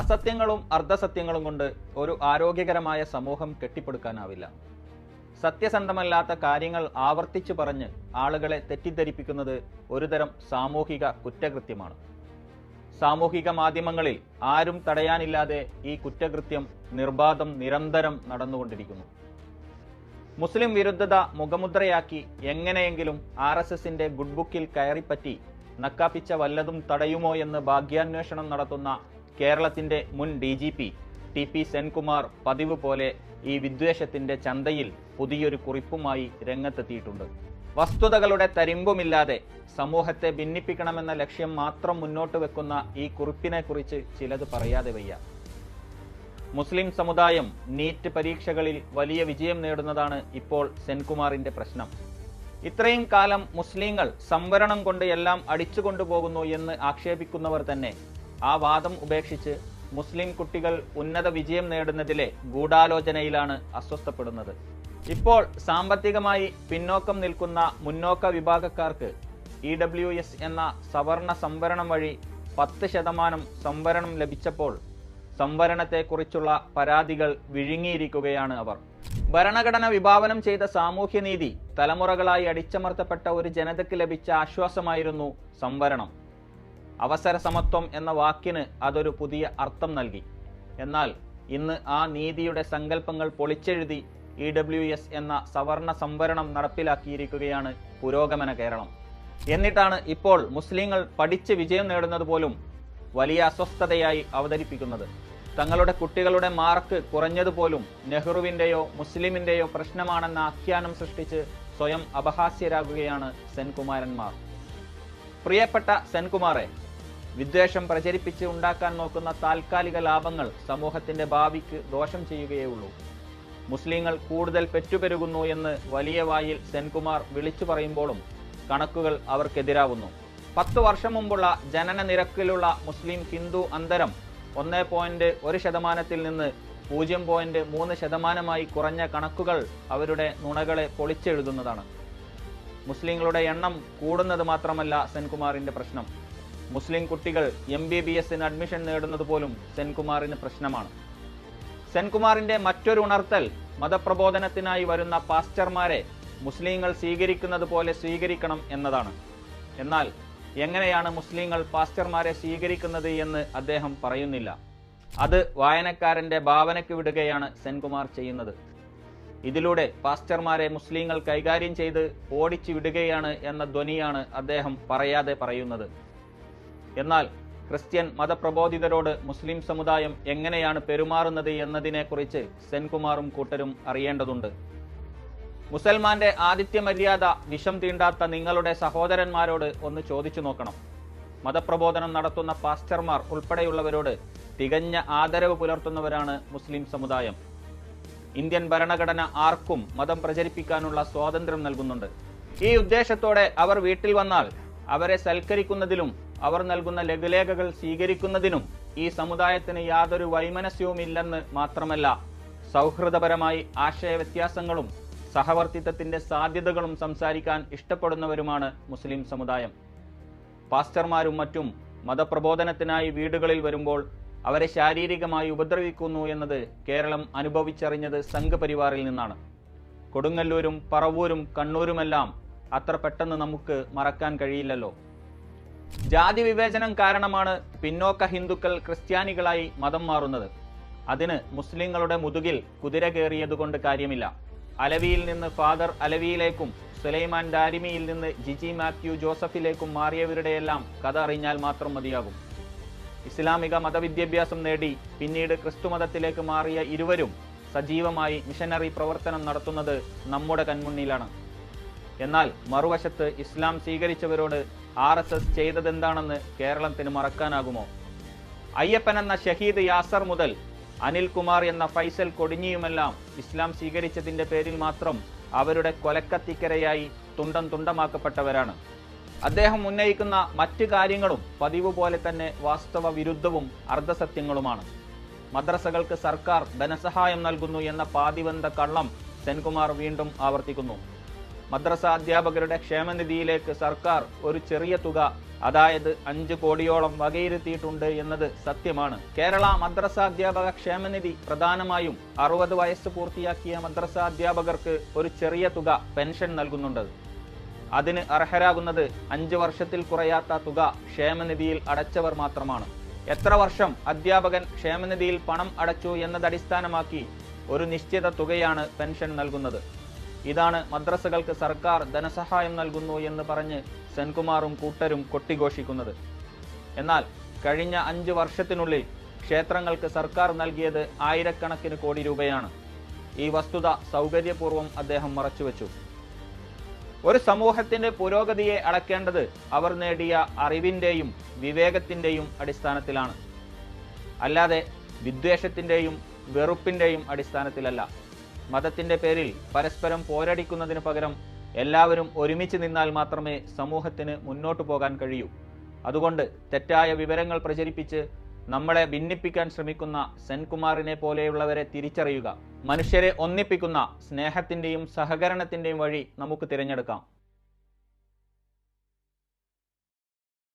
അസത്യങ്ങളും അർദ്ധസത്യങ്ങളും കൊണ്ട് ഒരു ആരോഗ്യകരമായ സമൂഹം കെട്ടിപ്പടുക്കാനാവില്ല. സത്യസന്ധമല്ലാത്ത കാര്യങ്ങൾ ആവർത്തിച്ചു പറഞ്ഞ് ആളുകളെ തെറ്റിദ്ധരിപ്പിക്കുന്നത് ഒരുതരം സാമൂഹിക കുറ്റകൃത്യമാണ്. സാമൂഹിക മാധ്യമങ്ങളിൽ ആരും തടയാനില്ലാതെ ഈ കുറ്റകൃത്യം നിർബാധം നിരന്തരം നടന്നുകൊണ്ടിരിക്കുന്നു. മുസ്ലിം വിരുദ്ധത മുഖമുദ്രയാക്കി എങ്ങനെയെങ്കിലും ആർ എസ് എസിന്റെ ഗുഡ് ബുക്കിൽ കയറിപ്പറ്റി നക്കാപ്പിച്ച വല്ലതും തടയുമോ എന്ന് ഭാഗ്യാന്വേഷണം നടത്തുന്ന കേരളത്തിന്റെ മുൻ D G P T P Senkumar പതിവ് പോലെ ഈ വിദ്വേഷത്തിന്റെ ചന്തയിൽ പുതിയൊരു കുറിപ്പുമായി രംഗത്തെത്തിയിട്ടുണ്ട്. വസ്തുതകളുടെ തരിമ്പുമില്ലാതെ സമൂഹത്തെ ഭിന്നിപ്പിക്കണമെന്ന ലക്ഷ്യം മാത്രം മുന്നോട്ട് വെക്കുന്ന ഈ കുറിപ്പിനെക്കുറിച്ച് ചിലത് പറയാതെ വയ്യ. മുസ്ലിം സമുദായം നീറ്റ് പരീക്ഷകളിൽ വലിയ വിജയം നേടുന്നതാണ് ഇപ്പോൾ സെൻകുമാറിന്റെ പ്രശ്നം. ഇത്രയും കാലം മുസ്ലിങ്ങൾ സംവരണം കൊണ്ട് എല്ലാം അടിച്ചുകൊണ്ടുപോകുന്നു എന്ന് ആക്ഷേപിക്കുന്നവർ തന്നെ ആ വാദം ഉപേക്ഷിച്ച് മുസ്ലിം കുട്ടികൾ ഉന്നത വിജയം നേടുന്നതിലെ ഗൂഢാലോചനയിലാണ് അസ്വസ്ഥപ്പെടുന്നത്. ഇപ്പോൾ സാമ്പത്തികമായി പിന്നോക്കം നിൽക്കുന്ന മുന്നോക്ക വിഭാഗക്കാർക്ക് ഇ ഡബ്ല്യു എസ് എന്ന സവർണ സംവരണം വഴി പത്ത് ശതമാനം സംവരണം ലഭിച്ചപ്പോൾ സംവരണത്തെക്കുറിച്ചുള്ള പരാതികൾ വിഴുങ്ങിയിരിക്കുകയാണ് അവർ. ഭരണഘടന വിഭാവനം ചെയ്ത സാമൂഹ്യനീതി തലമുറകളായി അടിച്ചമർത്തപ്പെട്ട ഒരു ജനതയ്ക്ക് ലഭിച്ച ആശ്വാസമായിരുന്നു സംവരണം. അവസര സമത്വം എന്ന വാക്കിന് അതൊരു പുതിയ അർത്ഥം നൽകി. എന്നാൽ ഇന്ന് ആ നീതിയുടെ സങ്കല്പങ്ങൾ പൊളിച്ചെഴുതി ഇ ഡബ്ല്യു എസ് എന്ന സവർണ സംവരണം നടപ്പിലാക്കിയിരിക്കുകയാണ് പുരോഗമന കേരളം. എന്നിട്ടാണ് ഇപ്പോൾ മുസ്ലിങ്ങൾ പഠിച്ച് വിജയം നേടുന്നത് പോലും വലിയ അസ്വസ്ഥതയായി അവതരിപ്പിക്കുന്നത്. തങ്ങളുടെ കുട്ടികളുടെ മാർക്ക് കുറഞ്ഞതുപോലും നെഹ്റുവിന്റെയോ മുസ്ലിമിന്റെയോ പ്രശ്നമാണെന്ന ആഖ്യാനം സൃഷ്ടിച്ച് സ്വയം അപഹാസ്യരാകുകയാണ് സെൻകുമാരന്മാർ. പ്രിയപ്പെട്ട സെൻകുമാറെ വിദ്വേഷം പ്രചരിപ്പിച്ച് ഉണ്ടാക്കാൻ നോക്കുന്ന താൽക്കാലിക ലാഭങ്ങൾ സമൂഹത്തിന്റെ ഭാവിക്ക് ദോഷം ചെയ്യുകയേ ഉള്ളൂ മുസ്ലിങ്ങൾ കൂടുതൽ പെറ്റുപെരുകുന്നു എന്ന് വലിയ വായിൽ സെൻകുമാർ വിളിച്ചു പറയുമ്പോഴും കണക്കുകൾ അവർക്കെതിരാവുന്നു. പത്ത് വർഷം മുമ്പുള്ള ജനന നിരക്കിലുള്ള മുസ്ലിം ഹിന്ദു അന്തരം ഒന്ന് പോയിന്റ് ഒരു ശതമാനത്തിൽ നിന്ന് പൂജ്യം പോയിന്റ് മൂന്ന് ശതമാനമായി കുറഞ്ഞ കണക്കുകൾ അവരുടെ നുണകളെ പൊളിച്ചെഴുതുന്നതാണ്. മുസ്ലിങ്ങളുടെ എണ്ണം കൂടുന്നത് മാത്രമല്ല സെൻകുമാറിന്റെ പ്രശ്നം. മുസ്ലിം കുട്ടികൾ എം ബി ബി എസിന് അഡ്മിഷൻ നേടുന്നത് പോലും സെൻകുമാറിന് പ്രശ്നമാണ്. സെൻകുമാറിന്റെ മറ്റൊരു ഉണർത്തൽ മതപ്രബോധനത്തിനായി വരുന്ന പാസ്റ്റർമാരെ മുസ്ലിങ്ങൾ സ്വീകരിക്കുന്നത് പോലെ സ്വീകരിക്കണം എന്നതാണ്. എന്നാൽ എങ്ങനെയാണ് മുസ്ലിങ്ങൾ പാസ്റ്റർമാരെ സ്വീകരിക്കുന്നത് എന്ന് അദ്ദേഹം പറയുന്നില്ല. അത് വായനക്കാരന്റെ ഭാവനയ്ക്ക് വിടുകയാണ് സെൻകുമാർ ചെയ്യുന്നത്. ഇതിലൂടെ പാസ്റ്റർമാരെ മുസ്ലിങ്ങൾ കൈകാര്യം ചെയ്ത് ഓടിച്ചു വിടുകയാണ് എന്ന ധ്വനിയാണ് അദ്ദേഹം പറയാതെ പറയുന്നത്. എന്നാൽ ക്രിസ്ത്യൻ മതപ്രബോധിതരോട് മുസ്ലിം സമുദായം എങ്ങനെയാണ് പെരുമാറുന്നത് എന്നതിനെക്കുറിച്ച് സെൻകുമാറും കൂട്ടരും അറിയേണ്ടതുണ്ട്. മുസൽമാന്റെ ആദിത്യ മര്യാദ വിഷം തീണ്ടാത്ത നിങ്ങളുടെ സഹോദരന്മാരോട് ഒന്ന് ചോദിച്ചു നോക്കണം. മതപ്രബോധനം നടത്തുന്ന പാസ്റ്റർമാർ ഉൾപ്പെടെയുള്ളവരോട് തികഞ്ഞ ആദരവ് പുലർത്തുന്നവരാണ് മുസ്ലിം സമുദായം. ഇന്ത്യൻ ഭരണഘടന ആർക്കും മതം പ്രചരിപ്പിക്കാനുള്ള സ്വാതന്ത്ര്യം നൽകുന്നുണ്ട്. ഈ ഉദ്ദേശത്തോടെ അവർ വീട്ടിൽ വന്നാൽ അവരെ സൽക്കരിക്കുന്നതിലും അവർ നൽകുന്ന ലഘുലേഖകൾ സ്വീകരിക്കുന്നതിനും ഈ സമുദായത്തിന് യാതൊരു വൈമനസ്യവും ഇല്ലെന്ന് മാത്രമല്ല സൗഹൃദപരമായി ആശയവ്യത്യാസങ്ങളും സഹവർത്തിത്വത്തിന്റെ സാധ്യതകളും സംസാരിക്കാൻ ഇഷ്ടപ്പെടുന്നവരുമാണ് മുസ്ലിം സമുദായം. പാസ്റ്റർമാരും മറ്റും മതപ്രബോധനത്തിനായി വീടുകളിൽ വരുമ്പോൾ അവരെ ശാരീരികമായി ഉപദ്രവിക്കുന്നു എന്നത് കേരളം അനുഭവിച്ചറിഞ്ഞത് സംഘപരിവാറിൽ നിന്നാണ്. കൊടുങ്ങല്ലൂരും പറവൂരും കണ്ണൂരുമെല്ലാം അത്ര പെട്ടെന്ന് നമുക്ക് മറക്കാൻ കഴിയില്ലല്ലോ. ജാതി വിവേചനം കാരണമാണ് പിന്നോക്ക ഹിന്ദുക്കൾ ക്രിസ്ത്യാനികളായി മതം മാറുന്നത്. അതിന് മുസ്ലിങ്ങളുടെ മുതുകിൽ കുതിര കയറിയതുകൊണ്ട് കാര്യമില്ല. അലവിയിൽ നിന്ന് ഫാദർ അലവിയിലേക്കും സുലൈമാൻ ഡാരിമിയിൽ നിന്ന് ജിജി മാത്യു ജോസഫിലേക്കും മാറിയവരുടെയെല്ലാം കഥ അറിഞ്ഞാൽ മാത്രം മതിയാകും. ഇസ്ലാമിക മതവിദ്യാഭ്യാസം നേടി പിന്നീട് ക്രിസ്തുമതത്തിലേക്ക് മാറിയ ഇരുവരും സജീവമായി മിഷനറി പ്രവർത്തനം നടത്തുന്നത് നമ്മുടെ കൺമുന്നിലാണ്. എന്നാൽ മറുവശത്ത് ഇസ്ലാം സ്വീകരിച്ചവരോട് ആർ എസ് എസ് ചെയ്തതെന്താണെന്ന് കേരളത്തിന് മറക്കാനാകുമോ? അയ്യപ്പൻ എന്ന ഷഹീദ് യാസർ മുതൽ അനിൽകുമാർ എന്ന ഫൈസൽ കൊടിഞ്ഞിയുമെല്ലാം ഇസ്ലാം സ്വീകരിച്ചതിന്റെ പേരിൽ മാത്രം അവരുടെ കൊലക്കത്തിക്കരയായി തുണ്ടം തുണ്ടമാക്കപ്പെട്ടവരാണ്. അദ്ദേഹം ഉന്നയിക്കുന്ന മറ്റു കാര്യങ്ങളും പതിവ് പോലെ തന്നെ വാസ്തവ വിരുദ്ധവും അർദ്ധസത്യങ്ങളുമാണ്. മദ്രസകൾക്ക് സർക്കാർ ധനസഹായം നൽകുന്നു എന്ന പാതിവന്ത കള്ളം സെൻകുമാർ വീണ്ടും ആവർത്തിക്കുന്നു. മദ്രസ അധ്യാപകരുടെ ക്ഷേമനിധിയിലേക്ക് സർക്കാർ ഒരു ചെറിയ തുക അതായത് അഞ്ച് കോടിയോളം വകയിരുത്തിയിട്ടുണ്ട് എന്നത് സത്യമാണ്. കേരള മദ്രസ അധ്യാപക ക്ഷേമനിധി പ്രധാനമായും അറുപത് വയസ്സ് പൂർത്തിയാക്കിയ മദ്രസ അധ്യാപകർക്ക് ഒരു ചെറിയ തുക പെൻഷൻ നൽകുന്നുണ്ട്. അതിന് അർഹരാകുന്നത് അഞ്ച് വർഷത്തിൽ കുറയാത്ത തുക ക്ഷേമനിധിയിൽ അടച്ചവർ മാത്രമാണ്. എത്ര വർഷം അധ്യാപകൻ ക്ഷേമനിധിയിൽ പണം അടച്ചു എന്നത് അടിസ്ഥാനമാക്കി ഒരു നിശ്ചിത തുകയാണ് പെൻഷൻ നൽകുന്നത്. ഇതാണ് മദ്രസകൾക്ക് സർക്കാർ ധനസഹായം നൽകുന്നു എന്ന് പറഞ്ഞ് സെൻകുമാറും കൂട്ടരും കൊട്ടിഘോഷിക്കുന്നത്. എന്നാൽ കഴിഞ്ഞ അഞ്ച് വർഷത്തിനുള്ളിൽ ക്ഷേത്രങ്ങൾക്ക് സർക്കാർ നൽകിയത് ആയിരക്കണക്കിന് കോടി രൂപയാണ്. ഈ വസ്തുത സൗകര്യപൂർവം അദ്ദേഹം മറച്ചുവെച്ചു. ഒരു സമൂഹത്തിന്റെ പുരോഗതിയെ അടക്കേണ്ടത് അവർ നേടിയ അറിവിന്റെയും വിവേകത്തിന്റെയും അടിസ്ഥാനത്തിലാണ്. അല്ലാതെ വിദ്വേഷത്തിന്റെയും വെറുപ്പിന്റെയും അടിസ്ഥാനത്തിലല്ല. മതത്തിന്റെ പേരിൽ പരസ്പരം പോരടിക്കുന്നതിന് പകരം എല്ലാവരും ഒരുമിച്ച് നിന്നാൽ മാത്രമേ സമൂഹത്തിന് മുന്നോട്ടു പോകാൻ കഴിയൂ. അതുകൊണ്ട് തെറ്റായ വിവരങ്ങൾ പ്രചരിപ്പിച്ച് നമ്മളെ ഭിന്നിപ്പിക്കാൻ ശ്രമിക്കുന്ന സെൻകുമാറിനെ പോലെയുള്ളവരെ തിരിച്ചറിയുക. മനുഷ്യരെ ഒന്നിപ്പിക്കുന്ന സ്നേഹത്തിന്റെയും സഹകരണത്തിന്റെയും വഴി നമുക്ക് തിരഞ്ഞെടുക്കാം.